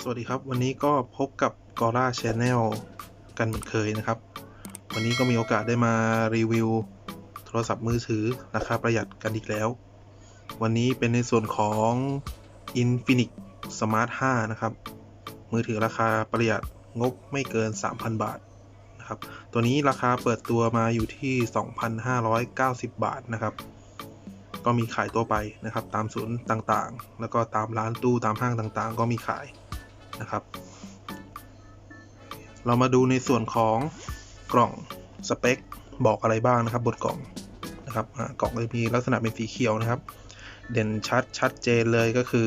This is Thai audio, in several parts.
สวัสดีครับ วันนี้ก็พบกับ Gora Channel กันเหมือนเคยนะครับ วันนี้ก็มีโอกาสได้มารีวิว โทรศัพท์มือถือราคาประหยัดกันอีกแล้ว วันนี้เป็นในส่วนของ Infinix Smart 5 นะครับ มือถือราคาประหยัดงบไม่เกิน 3,000 บาทนะครับ ตัวนี้ราคาเปิดตัวมาอยู่ที่ 2,590 บาทนะครับก็มีขายตัวไปนะครับ ตามศูนย์ต่างๆ แล้วก็ตามร้านตู้ตามห้างต่างๆ ก็มีขาย นะครับ เรามาดูในส่วนของกล่องสเปคบอกอะไรบ้างนะครับ บนกล่องนะครับกล่องจะมีลักษณะเป็นสีเขียวนะครับ เด่นชัดชัดเจนเลยก็คือ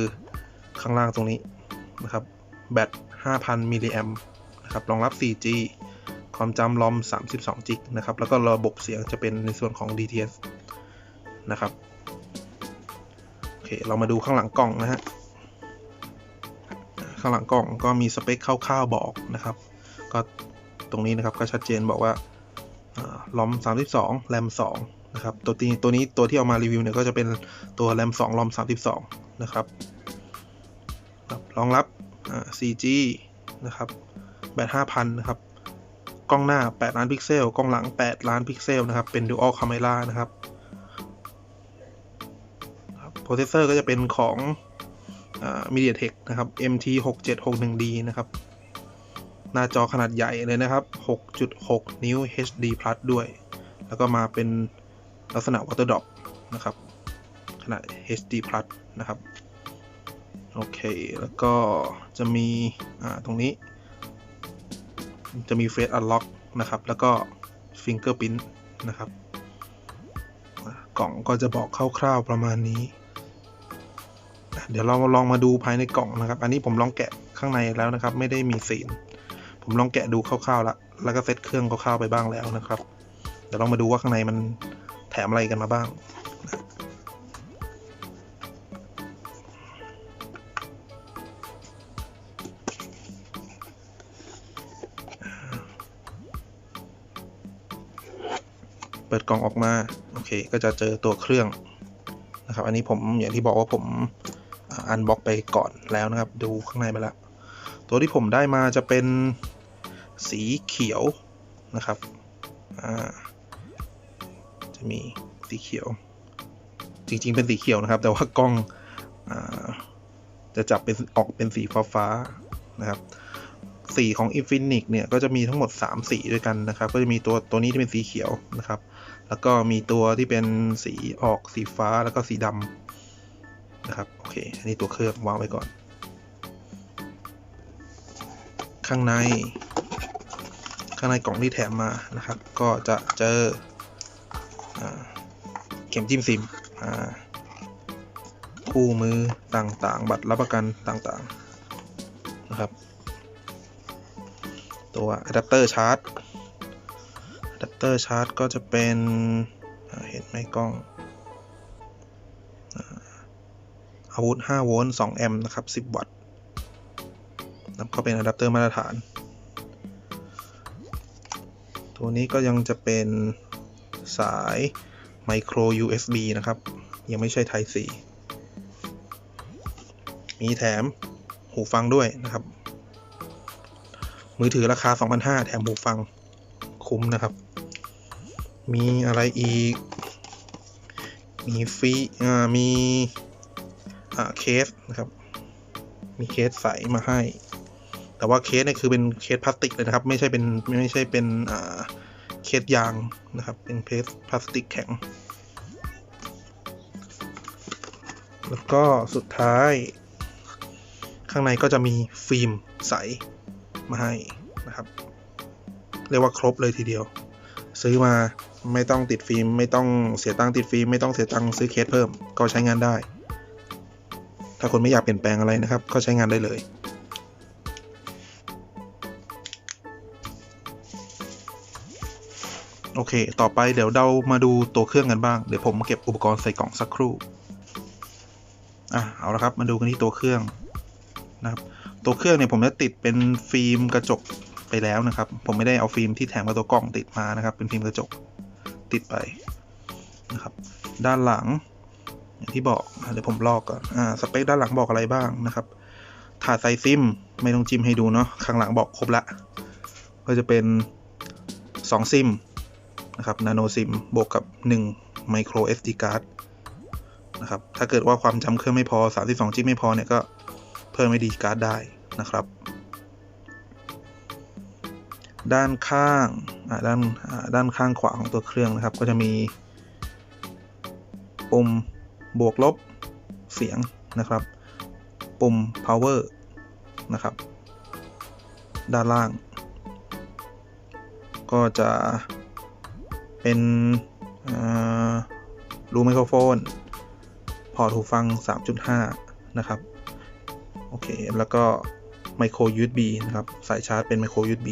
ข้างล่างตรงนี้นะครับ แบต 5,000 มิลลิแอมนะครับ รองรับ 4G ความจำลอม 32 จิกนะครับ แล้วก็ระบบเสียงจะเป็นในส่วนของ DTS นะครับ โอเค เรามาดูข้างหลังกล่องนะฮะ ข้างหลังกล่องก็มีสเปคคร่าวๆบอกนะครับ ก็ตรงนี้นะครับก็ชัดเจนบอกว่าลอม 32 แรม 2 นะครับ ตัวนี้ตัวนี้ตัวที่เอามารีวิวเนี่ยก็จะเป็นตัวแรม 2 ลอม 32 นะครับรองรับ 4G นะครับแบต5,000 นะครับ กล้องหน้า 8 ล้านพิกเซล กล้องหลัง 8 ล้านพิกเซลนะครับ เป็น Dual Camera นะครับ โปรเซสเซอร์ก็จะเป็นของ MediaTek นะครับ MT 6761D นะครับ หน้าจอขนาดใหญ่เลยนะครับ 6.6 นิ้ว HD Plus ด้วย แล้วก็มาเป็นลักษณะ Water Drop นะครับ ขนาด HD Plus นะครับ โอเค แล้วก็จะมีตรงนี้ จะมี Face Unlock นะครับ แล้วก็ Fingerprint นะครับ กล่องก็จะบอกคร่าวๆประมาณนี้ เดี๋ยวเราลองมาดูภายในกล่องนะครับ อันนี้ผมลองแกะข้างในแล้วนะครับ ไม่ได้มีสีนผมลองแกะดูคร่าวๆแล้วแล้วก็เซตเครื่องคร่าวๆไปบ้างแล้วนะครับ เดี๋ยวลองมาดูว่าข้างในมันแถมอะไรกันมาบ้างเปิดกล่องออกมา โอเค ก็จะเจอตัวเครื่องนะครับ อันนี้ผมอย่างที่บอกว่าผม อันบ็อกไปก่อนแล้วนะครับ ดูข้างในไปแล้วตัวที่ผมได้มาจะเป็นสีเขียวนะครับจะมีสีเขียว จริง ๆ เป็นสีเขียวนะครับ แต่ว่ากล้องอจะจับเป็นออกเป็นสีฟ้าๆนะครับสีของ Infinix เนี่ยก็จะมีทั้งหมด 3 สีด้วยกันนะครับ ก็จะมีตัวตัวนี้ที่เป็นสีเขียวนะครับ แล้วก็มีตัวที่เป็นสีออกสีฟ้าแล้วก็สีดำ นะครับ โอเค อันนี้ตัวเครื่องวางไว้ก่อน ข้างใน ข้างในกล่องที่แถมมานะครับ ก็จะเจอเข็มจิ้มซิมคู่มือต่างๆ บัตรรับประกันต่างๆนะครับ ตัวอะแดปเตอร์ชาร์จอะแดปเตอร์ชาร์จก็จะเป็นเห็นไหมกล้อง อาวุธ 5 โวลต์ 2 แอมป์นะครับ 10 วัตต์แล้วก็เป็นอะแดปเตอร์มาตรฐาน ตัวนี้ก็ยังจะเป็นสาย micro USB นะครับ ยังไม่ใช่ Type C มีแถมหูฟังด้วยนะครับ มือถือราคา 2,500 แถมหูฟังคุ้มนะครับ มีอะไรอีก มีฟรีอ่ามี เคสนะครับ มีเคสใสมาให้ แต่ว่าเคสเนี่ยคือเป็นเคสพลาสติกเลยนะครับ ไม่ใช่เป็นไม่ใช่เป็นอ่าเคสยางนะครับ เป็นเคสพลาสติกแข็ง แล้วก็สุดท้าย ข้างในก็จะมีฟิล์มใสมาให้นะครับ เรียกว่าครบเลยทีเดียว ซื้อมาไม่ต้องติดฟิล์ม ไม่ต้องเสียตังค์ติดฟิล์ม ไม่ต้องเสียตังค์ซื้อเคสเพิ่ม ก็ใช้งานได้ ถ้าคนไม่อยากเปลี่ยนแปลงอะไรนะครับ ก็ใช้งานได้เลย โอเค ต่อไปเดี๋ยวเรามาดูตัวเครื่องกันบ้าง เดี๋ยวผมเก็บอุปกรณ์ใส่กล่องสักครู่ อะ เอาละครับ มาดูกันที่ตัวเครื่องนะครับ ตัวเครื่องเนี่ยผมจะติดเป็นฟิล์มกระจกไปแล้วนะครับ ผมไม่ได้เอาฟิล์มที่แถมกับตัวกล่องติดมานะครับ เป็นฟิล์มกระจกติดไปนะครับ ด้านหลัง อย่างที่บอกเดี๋ยวผมลอกก่อนอ่าสเปคด้านหลังบอกอะไรบ้างนะครับถาดไซซิมไม่ต้องจิ้มให้ดูเนาะข้างหลังบอกครบละก็จะเป็น 2 ซิมนะครับนาโนซิมบวกกับ1 micro SD card นะครับถ้าเกิดว่าความจำเครื่องไม่พอ 32จิกไม่พอเนี่ยก็เพิ่ม SD card ได้นะครับ ด้านข้างด้านด้านข้างขวาของตัวเครื่องนะครับ ก็จะมีปุ่ม บวกลบเสียงนะครับ ปุ่ม power นะครับ ด้านล่าง ก็จะเป็นรูไมโครโฟน พอร์ตหูฟัง 3.5 นะครับ โอเค แล้วก็ไมโคร USB นะครับ สายชาร์จเป็นไมโคร USB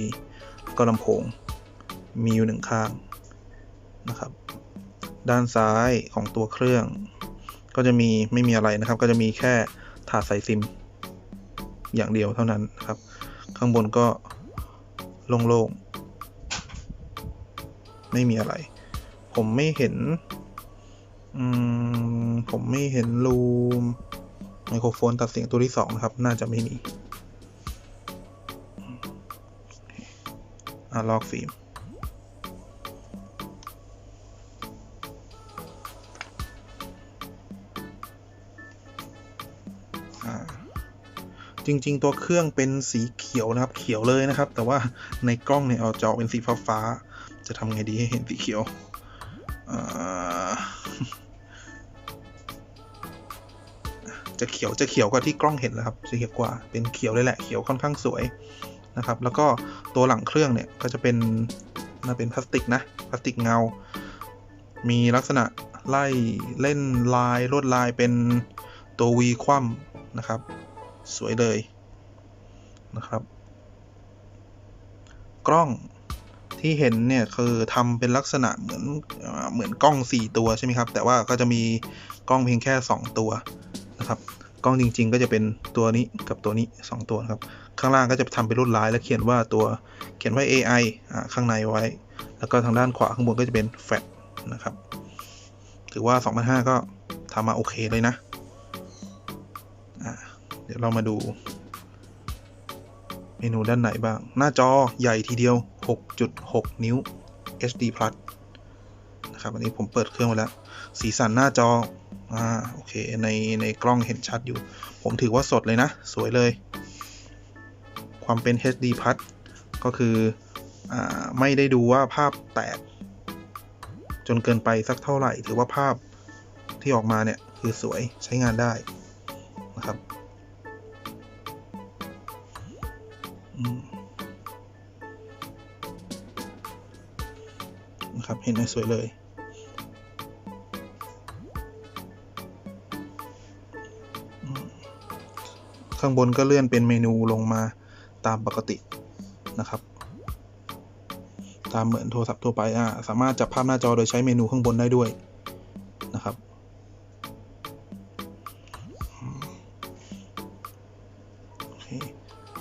ก็ลำโพง มีอยู่หนึ่งข้างนะครับ ด้านซ้ายของตัวเครื่อง ก็จะมีไม่มีอะไรนะครับ ก็จะมีแค่ถาดใส่ซิม อย่างเดียวเท่านั้นครับ ข้างบนก็โล่งๆไม่มีอะไร ผมไม่เห็นผมไม่เห็นรูไมโครโฟนตัดเสียงตัวที่สองนะครับ น่าจะไม่มีอ่าลอกฟิล์ม จริง ๆ ตัวเครื่องเป็นสีเขียวนะครับ เขียวเลยนะครับ แต่ว่าในกล้องเนี่ยเอาจอเป็นสีฟ้าๆจะทำไงดีให้เห็นสีเขียวจะเขียวจะเขียวกว่าที่กล้องเห็นแล้วครับจะเขียวกว่าเป็นเขียวเลยแหละเขียวค่อนข้างสวยนะครับ แล้วก็ตัวหลังเครื่องเนี่ยก็จะเป็นน่าเป็นพลาสติกนะพลาสติกเงา มีลักษณะไล่เล่นลายลวดลายเป็นตัววีคว่ำ นะครับ สวยเลยนะครับ กล้องที่เห็นเนี่ยคือทำเป็นลักษณะเหมือนเหมือนกล้อง 4 ตัวใช่ไหมครับ แต่ว่าก็จะมีกล้องเพียงแค่ 2 ตัวนะครับ กล้องจริง ๆ ก็จะเป็นตัวนี้กับตัวนี้ 2 ตัวครับ ข้างล่างก็จะทำเป็นรูปลายแล้วเขียนว่าตัวเขียนว่า AI ข้างในไว้ แล้วก็ทางด้านขวาข้างบนก็จะเป็นแฟลชนะครับ ถือว่า2005ก็ทำมาโอเคเลยนะ เดี๋ยวเรามาดู เมนูด้านไหนบ้าง หน้าจอใหญ่ทีเดียว 6.6 นิ้ว HD Plus นะครับ อันนี้ผมเปิดเครื่องมาแล้ว สีสันหน้าจอ อ่า โอเค ในในกล้องเห็นชัดอยู่ ผมถือว่าสดเลยนะ สวยเลย ความเป็น HD Plus ก็คือ อ่า ไม่ได้ดูว่าภาพแตก จนเกินไปสักเท่าไหร่ ถือว่าภาพที่ออกมาเนี่ย คือสวยใช้งานได้ นะครับนะครับ เห็นไหมสวยเลยข้างบนก็เลื่อนเป็นเมนูลงมาตามปกตินะครับ ตามเหมือนโทรศัพท์ทั่วไปอ่าสามารถจับภาพหน้าจอโดยใช้เมนูข้างบนได้ด้วย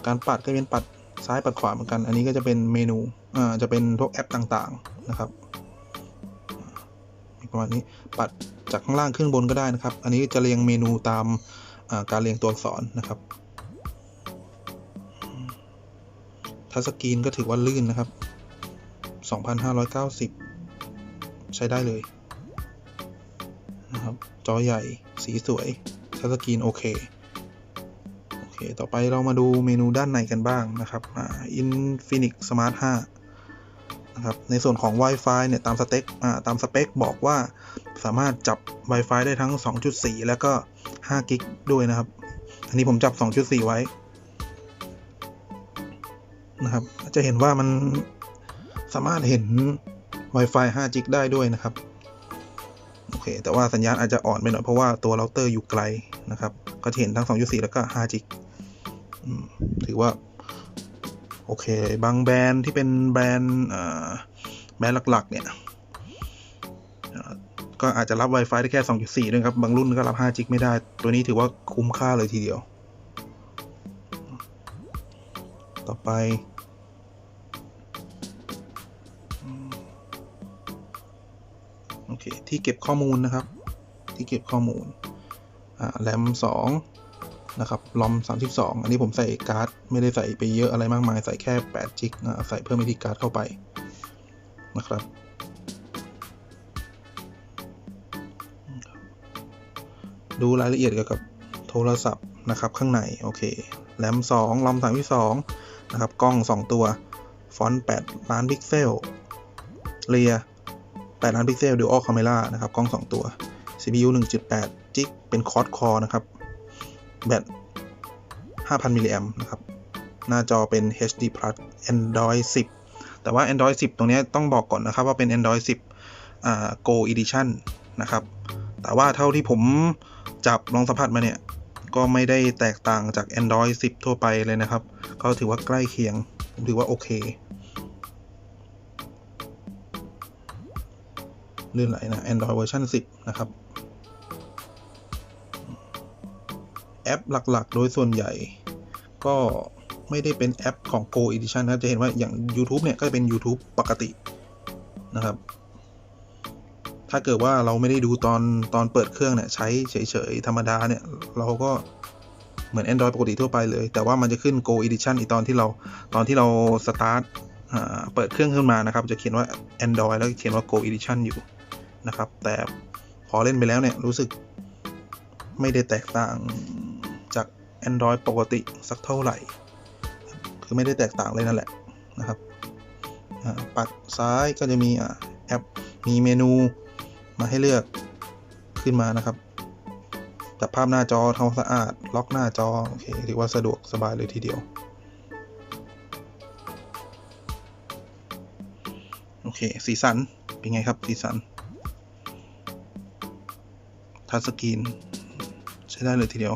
การปัดก็เป็นปัดซ้ายปัดขวาเหมือนกัน อันนี้ก็จะเป็นเมนูอ่าจะเป็นพวกแอปต่างๆนะครับประมาณนี้ปัดจากข้างล่างขึ้นบนก็ได้นะครับ อันนี้จะเรียงเมนูตามการเรียงตัวอักษรนะครับทัชสกรีนก็ถือว่าลื่นนะครับ 2,590 ใช้ได้เลยนะครับ จอใหญ่ สีสวยทัชสกรีนโอเค เค ต่อไปเรามาดูเมนูด้านในกันบ้างนะครับอ่า Infinix Smart 5 นะครับ ในส่วนของ Wi-Fi เนี่ย ตามสเต็กอ่าตามสเปคบอกว่าสามารถจับ Wi-Fi ได้ทั้ง 2.4 แล้วก็5กิกด้วยนะครับ อันนี้ผมจับ 2.4 ไว้ นะครับ จะเห็นว่ามันสามารถเห็น Wi-Fi 5กิกได้ด้วยนะครับ โอเค แต่ว่าสัญญาณอาจจะอ่อนไปหน่อยเพราะว่าตัวเราเตอร์อยู่ไกลนะครับ ก็จะเห็นทั้ง 2.4 แล้วก็5กิก ถือว่า โอเค บางแบรนด์ที่เป็นแบรนด์แบรนด์หลักๆ เนี่ย ก็อาจจะรับ Wi-Fi ได้แค่ 2.4 ด้วยครับ บางรุ่นก็รับ 5 จิกไม่ได้ ตัวนี้ถือว่าคุ้มค่าเลยทีเดียว ต่อไปโอเค ที่เก็บข้อมูลนะครับ ที่เก็บข้อมูลแรม2 นะครับลอม 32 อันนี้ผมใส่การ์ด ไม่ได้ใส่ไปเยอะอะไรมากมาย ใส่แค่ 8 จิกใส่เพิ่มมิทีการ์ดเข้าไปนะครับ ดูรายละเอียดเกี่ยวกับโทรศัพท์นะครับ ข้างใน โอเค แรม 2 ลอม 32 นะครับ กล้อง 2 ตัว ฟอนต์ 8 ล้านพิกเซล เรีย 8 ล้านพิกเซลดูอัลคาเมล่านะครับ กล้อง 2 ตัว CPU 1.8 จิก เป็นคอร์ดคอร์นะครับ แบต5,000มิลลิแอมนะครับ หน้าจอเป็น HD Plus Android 10 แต่ว่า Android 10 ตรงนี้ต้องบอกก่อนนะครับว่าเป็น Android 10อ่า Go Edition นะครับ แต่ว่าเท่าที่ผมจับลองสัมผัสมาเนี่ย ก็ไม่ได้แตกต่างจาก Android 10 ทั่วไปเลยนะครับ ก็ถือว่าใกล้เคียง ผมถือว่าโอเคลื่นไหลนะ Android เวอร์ชัน10 นะครับ แอปหลักๆ โดยส่วนใหญ่ก็ไม่ได้เป็นแอปของ Go Edition นะครับจะเห็นว่าอย่าง YouTube เนี่ยก็เป็น YouTube ปกตินะครับ ถ้าเกิดว่าเราไม่ได้ดูตอนตอนเปิดเครื่องเนี่ยใช้เฉยๆ ธรรมดาเนี่ย เราก็เหมือน Android ปกติทั่วไปเลย แต่ว่ามันจะขึ้น Go Edition อีกตอนที่เราตอนที่เราสตาร์ทเปิดเครื่องขึ้นมานะครับ จะเขียนว่า Android แล้วเขียนว่า Go Edition อยู่นะครับ แต่พอเล่นไปแล้วเนี่ยรู้สึกไม่ได้แตกต่าง Android ปกติสักเท่าไหร่ คือไม่ได้แตกต่างเลยนั่นแหละนะครับปัดซ้ายก็จะมีแอปมีเมนูมาให้เลือกขึ้นมานะครับจับภาพหน้าจอทำสะอาด ล็อกหน้าจอโอเคถือว่าสะดวกสบายเลยทีเดียว โอเค สีสัน เป็นไงครับสีสัน ทัชสกรีน ใช้ได้เลยทีเดียว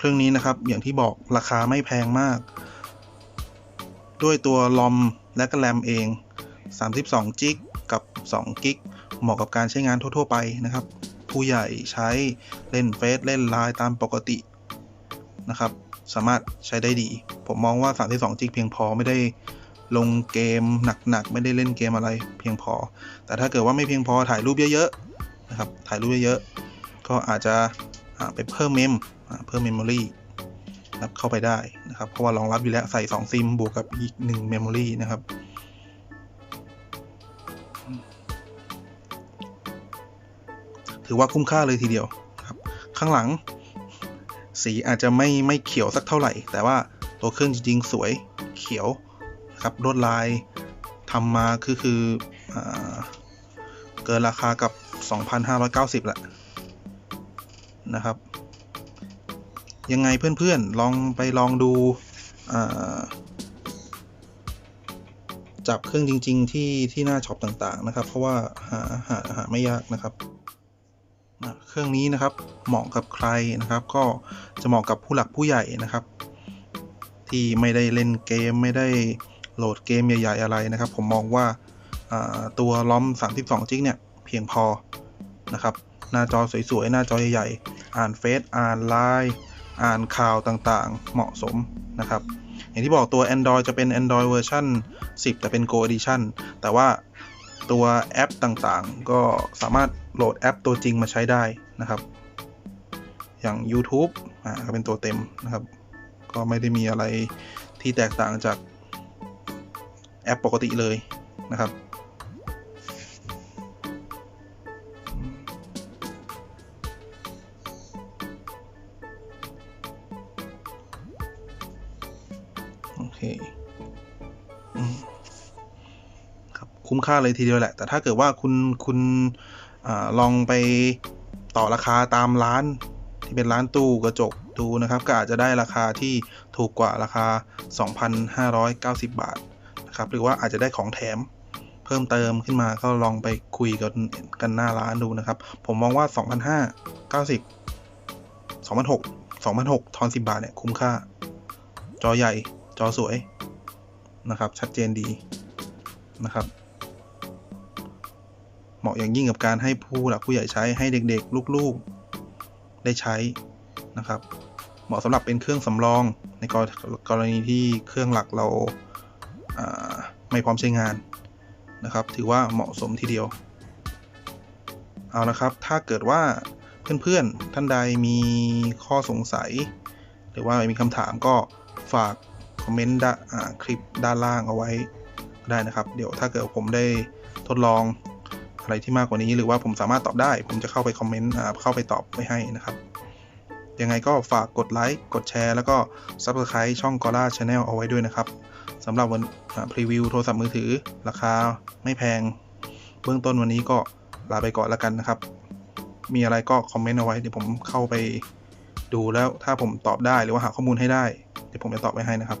เครื่องนี้นะครับ อย่างที่บอกราคาไม่แพงมาก ด้วยตัวลอมและก็แรมเอง 32จิกกับ2กิกเหมาะกับการใช้งานทั่ว ๆ ไปนะครับ ผู้ใหญ่ใช้เล่นเฟซเล่นไลน์ตามปกตินะครับ สามารถใช้ได้ดี ผมมองว่า 32จิกเพียงพอไม่ได้ลงเกมหนักๆ ไม่ได้เล่นเกมอะไรเพียงพอ แต่ถ้าเกิดว่าไม่เพียงพอถ่ายรูปเยอะๆนะครับถ่ายรูปเยอะๆก็อาจจะ ไปเพิ่มเมมเพิ่มเมมโมรีนะเข้าไปได้นะครับ เพราะว่ารองรับอยู่แล้วใส่ 2 ซิม บวกกับอีก1เมมโมรีนะครับ ถือว่าคุ้มค่าเลยทีเดียวครับ ข้างหลัง สีอาจจะไม่ไม่เขียวสักเท่าไหร่ แต่ว่าตัวเครื่องจริงๆ สวยเขียวครับลวดลายทำมาคือคืออเกินราคากับ 2,590แหละ นะครับ ยังไงเพื่อนๆลองไปลองดูจับเครื่องจริง ๆ ที่ที่หน้าช็อปต่างๆนะครับ เพราะว่าหาหาหาไม่ยากนะครับเครื่องนี้นะครับเหมาะกับใครนะครับ ก็จะเหมาะกับผู้หลักผู้ใหญ่นะครับ ที่ไม่ได้เล่นเกมไม่ได้โหลดเกมใหญ่ ๆ อะไรนะครับ ผมมองว่าตัวล้อม 32 จิกเนี่ย เพียงพอนะครับ หน้าจอสวย ๆ หน้าจอใหญ่ๆ อ่านเฟซอ่านไลน์อ่านข่าวต่างๆ เหมาะสมนะครับ อย่างที่บอกตัว Android จะเป็น Android เวอร์ชัน10 แต่เป็น Go Edition แต่ว่าตัวแอปต่างๆ ก็สามารถโหลดแอปตัวจริงมาใช้ได้นะครับ อย่าง YouTube อ่าก็เป็นตัวเต็มนะครับ ก็ไม่ได้มีอะไรที่แตกต่างจากแอปปกติเลยนะครับ คครับคุ้มค่าเลยทีเดียวแหละ แต่ถ้าเกิดว่าคุณคุณอลองไปต่อราคาตามร้านที่เป็นร้านตู้กระจกดูนะครับ ก็อาจจะได้ราคาที่ถูกกว่าราคา 2,590 บาทนะครับ หรือว่าอาจจะได้ของแถมเพิ่มเติมขึ้นมาก็ลองไปคุยกันกันหน้าร้านดูนะครับ ผมมองว่า 2,590 2,600 2,600ทอน10 บาทเนี่ยคุ้มค่า จอใหญ่ จอสวยนะครับ ชัดเจนดีนะครับ เหมาะอย่างยิ่งกับการให้ผู้หลักผู้ใหญ่ใช้ให้เด็กๆ ลูกๆ ได้ใช้นะครับ เหมาะสำหรับเป็นเครื่องสำรองในกรณีที่เครื่องหลักเราไม่พร้อมใช้งานนะครับ ถือว่าเหมาะสมทีเดียว เอาละครับ ถ้าเกิดว่าเพื่อนๆท่านใดมีข้อสงสัย หรือว่ามีคำถามก็ฝาก คอมเมนต์ด่าคลิปด้านล่างเอาไว้ได้นะครับ เดี๋ยวถ้าเกิดผมได้ทดลองอะไรที่มากกว่านี้ หรือว่าผมสามารถตอบได้ ผมจะเข้าไปคอมเมนต์เข้าไปตอบไว้ให้นะครับ ยังไงก็ฝากกดไลค์กดแชร์ แล้วก็ Subscribe ช่อง g o l a Channel เอาไว้ด้วยนะครับสำหรับวันพรีวิวโทรศัพท์มือถือ ราคาไม่แพง เบื้องต้นวันนี้ก็ลาไปก่อนแล้วกันนะครับ มีอะไรก็คอมเมนต์เอาไว้ เดี๋ยวผมเข้าไปดูแล้วถ้าผมตอบได้หรือว่าหาข้อมูลให้ได้ เดี๋ยวผมจะตอบไปให้นะครับ